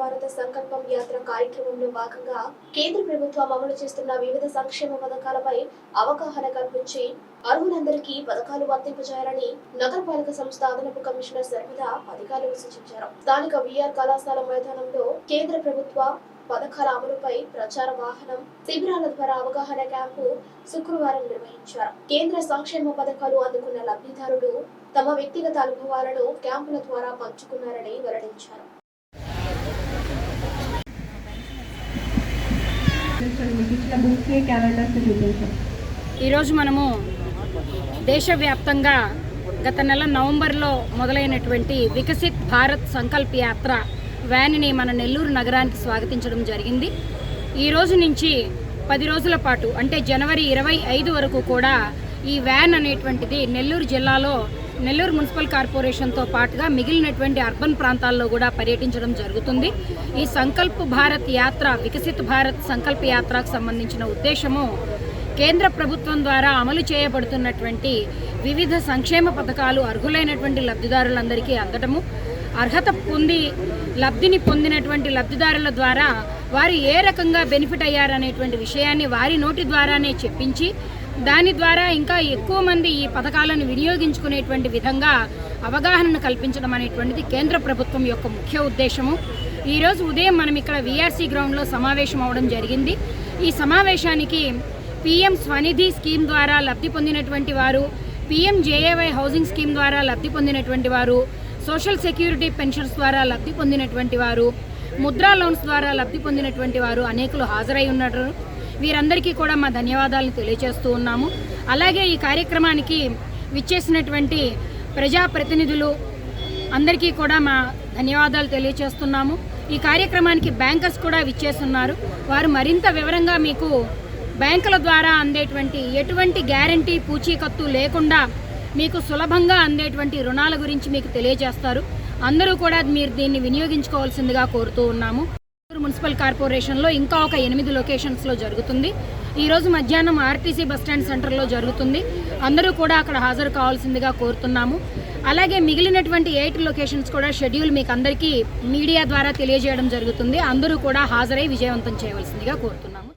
భారత సంకల్పం యాత్ర కార్యక్రమంలో భాగంగా కేంద్ర ప్రభుత్వం అమలు చేస్తున్న వివిధ సంక్షేమ పథకాలపై అవగాహన కల్పించి అర్హులందరికీ పథకాలు వర్తింపజేయాలని నగరపాలక సంస్థ అదనపు కమిషనర్ సర్వదా అధికారులు సూచించారు. స్థానిక విఆర్ కళాశాల మైదానంలో కేంద్ర ప్రభుత్వ పథకాల అమలుపై ప్రచార వాహనం శిబిరాల ద్వారా అవగాహన క్యాంపు శుక్రవారం నిర్వహించారు. కేంద్ర సంక్షేమ పథకాలు అందుకున్న లబ్ధిదారులు తమ వ్యక్తిగత అనుభవాలను క్యాంపుల ద్వారా పంచుకున్నారని వెల్లడించారు. చూపించాం. ఈరోజు మనము దేశవ్యాప్తంగా గత నెల నవంబర్లో మొదలైనటువంటి వికసిత్ భారత్ సంకల్ప్ యాత్ర వ్యాన్ని మన నెల్లూరు నగరానికి స్వాగతించడం జరిగింది. ఈ రోజు నుంచి పది రోజుల పాటు అంటే జనవరి ఇరవై ఐదు వరకు కూడా ఈ వ్యాన్ అనేటువంటిది నెల్లూరు జిల్లాలో నెల్లూరు మున్సిపల్ కార్పొరేషన్తో పాటుగా మిగిలినటువంటి అర్బన్ ప్రాంతాల్లో కూడా పర్యటించడం జరుగుతుంది. ఈ సంకల్ప్ భారత్ యాత్ర వికసిత్ భారత్ సంకల్ప యాత్రకు సంబంధించిన ఉద్దేశము కేంద్ర ప్రభుత్వం ద్వారా అమలు చేయబడుతున్నటువంటి వివిధ సంక్షేమ పథకాలు అర్హులైనటువంటి లబ్ధిదారులందరికీ అందటము. అర్హత పొంది లబ్ధిని పొందినటువంటి లబ్ధిదారుల ద్వారా వారు ఏ రకంగా బెనిఫిట్ అయ్యారనేటువంటి విషయాన్ని వారి నోటి ద్వారానే చెప్పించి దాని ద్వారా ఇంకా ఎక్కువ మంది ఈ పథకాలను వినియోగించుకునేటువంటి విధంగా అవగాహనను కల్పించడం అనేటువంటిది కేంద్ర ప్రభుత్వం యొక్క ముఖ్య ఉద్దేశము. ఈరోజు ఉదయం మనం ఇక్కడ విఆర్సీ గ్రౌండ్లో సమావేశం అవడం జరిగింది. ఈ సమావేశానికి పిఎం స్వనిధి స్కీమ్ ద్వారా లబ్ధి పొందినటువంటి వారు పిఎం జేఏవై హౌసింగ్ స్కీమ్ ద్వారా లబ్ధి పొందినటువంటి వారు సోషల్ సెక్యూరిటీ పెన్షన్స్ ద్వారా లబ్ధి పొందినటువంటి వారు ముద్రా లోన్స్ ద్వారా లబ్ధి పొందినటువంటి వారు అనేకులు హాజరై ఉన్నారు. వీరందరికీ కూడా మా ధన్యవాదాలు తెలియజేస్తూ ఉన్నాము. అలాగే ఈ కార్యక్రమానికి విచ్చేసినటువంటి ప్రజాప్రతినిధులు అందరికీ కూడా మా ధన్యవాదాలు తెలియజేస్తున్నాము. ఈ కార్యక్రమానికి బ్యాంకర్స్ కూడా విచ్చేస్తున్నారు. వారు మరింత వివరంగా మీకు బ్యాంకుల ద్వారా అందేటువంటి ఎటువంటి గ్యారంటీ పూచీకత్తు లేకుండా మీకు సులభంగా అందేటువంటి రుణాల గురించి మీకు తెలియజేస్తారు. అందరూ కూడా మీరు దీన్ని వినియోగించుకోవాల్సిందిగా కోరుతూ ఉన్నాము. మున్సిపల్ కార్పొరేషన్లో ఇంకా ఒక ఎనిమిది లొకేషన్స్లో జరుగుతుంది. ఈ రోజు మధ్యాహ్నం ఆర్టీసీ బస్టాండ్ సెంటర్లో జరుగుతుంది. అందరూ కూడా అక్కడ హాజరు కావాల్సిందిగా కోరుతున్నాము. అలాగే మిగిలినటువంటి ఎయిట్ లొకేషన్స్ కూడా షెడ్యూల్ మీకు అందరికీ మీడియా ద్వారా తెలియజేయడం జరుగుతుంది. అందరూ కూడా హాజరై విజయవంతం చేయవలసిందిగా కోరుతున్నాము.